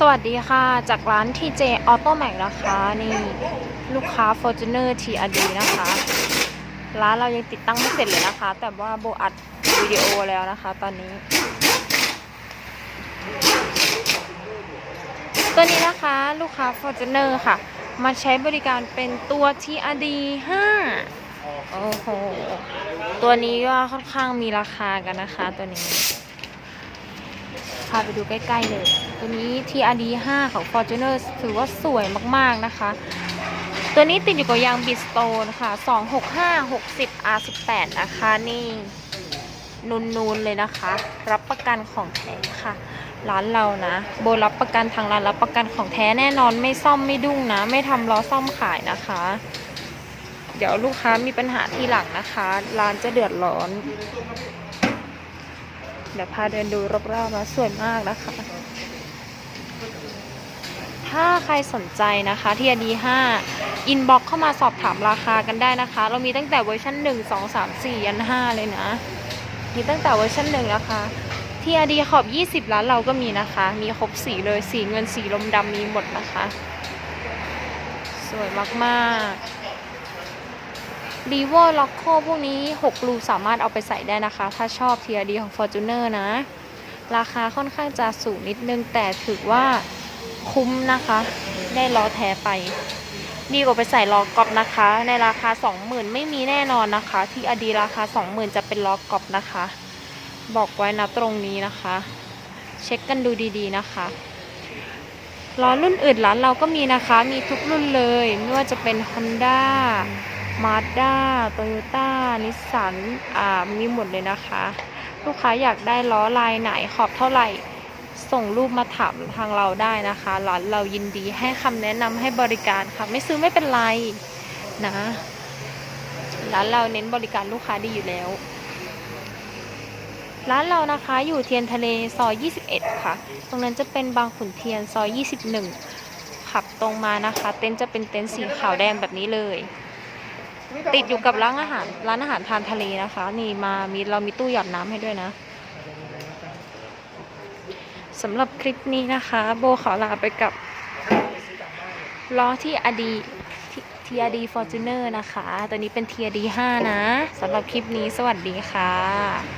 สวัสดีค่ะ จากร้าน TJ Auto Max นะคะ นี่ลูกค้า Fortuner TRD นะคะ ร้านเรายังติดตั้งไม่เสร็จเลยนะคะ แต่ว่าโบอัดวิดีโอแล้วนะคะ ตอนนี้ ตัวนี้นะคะลูกค้า Fortuner ค่ะ มาใช้บริการเป็นตัว TRD 5โอ้โห ตัวนี้ก็ค่อนข้างมีราคากันนะคะตัวนี้ พาไปดูใกล้ๆเลย ตัวนี้ TRD 5 ของ Fortuner ถือว่าสวยมากๆนะคะ ตัวนี้ติดอยู่กับยางบิสโตนค่ะ265 60 R18 นะคะ นี่นูนๆเลยนะคะ รับประกันของแท้ค่ะ ร้านเรานะ โบรับประกันทางร้านรับประกันของแท้แน่นอนไม่ซ่อมไม่ดุ้งนะ ไม่ทำล้อซ่อมขายนะคะ เดี๋ยวลูกค้ามีปัญหาทีหลังนะคะ ร้านจะเดือดร้อน เดี๋ยวพาเดินดูรอบๆนะสวยมากนะคะ ถ้าใครสนใจนะคะที่อดี5อินบ็อกเข้ามาสอบถามราคากันได้นะคะ เรามีตั้งแต่เวอร์ชัน1 2 3 4ยัน5เลยนะ มีตั้งแต่เวอร์ชัน1นะคะที่อดีขอบ 20 ล้านเราก็มีนะคะ มีครบสีเลย สีเงิน สีลมดำมีหมดนะคะ สวยมาก ๆ รีโวล็อกโคพวกนี้ 6 รูสามารถเอาไปใส่ได้นะคะ ถ้าชอบ TRD ของ Fortuner นะ ราคาค่อนข้างจะสูงนิดนึง แต่ถือว่าคุ้มนะคะ ได้ล้อแท้ไป ดีกว่าไปใส่ล้อกอบนะคะ ในราคา 20,000 ไม่มีแน่นอนนะคะ ที่อดีราคา 20,000 จะเป็นล้อกอบนะคะ บอกไว้นะตรงนี้นะคะ เช็คกันดูดีๆนะคะล้อรุ่นอื่นร้านเราก็มีนะคะ มีทุกรุ่นเลย ไม่ว่าจะเป็น Honda Mazda Toyota Nissan อ่า มีหมดเลยนะคะ ลูกค้าอยากได้ล้อลายไหนขอบเท่าไหร่ ส่งรูปมาถามทางเราได้นะคะร้านเรายินดีให้คำแนะนำให้บริการค่ะ ไม่ซื้อไม่เป็นไรนะร้านเราเน้นบริการลูกค้าดีอยู่แล้ว ร้านเรานะคะอยู่เทียนทะเลซอย 21 ค่ะ ตรงนั้นจะเป็นบางขุนเทียนซอย 21 ขับตรงมานะคะ เต็นท์จะเป็นเต็นท์สีขาวแดงแบบนี้เลย ติดอยู่กับร้านอาหาร ร้านอาหารทานทะเลนะคะ นี่มามีเรามีตู้หยอดน้ำให้ด้วยนะสำหรับคลิปนี้นะคะ โบขอลาไปกับล้อที่อดีทีอดีฟอร์จูเนอร์นะคะ ตัวนี้เป็นทีอดีห้านะสำหรับคลิปนี้สวัสดีค่ะ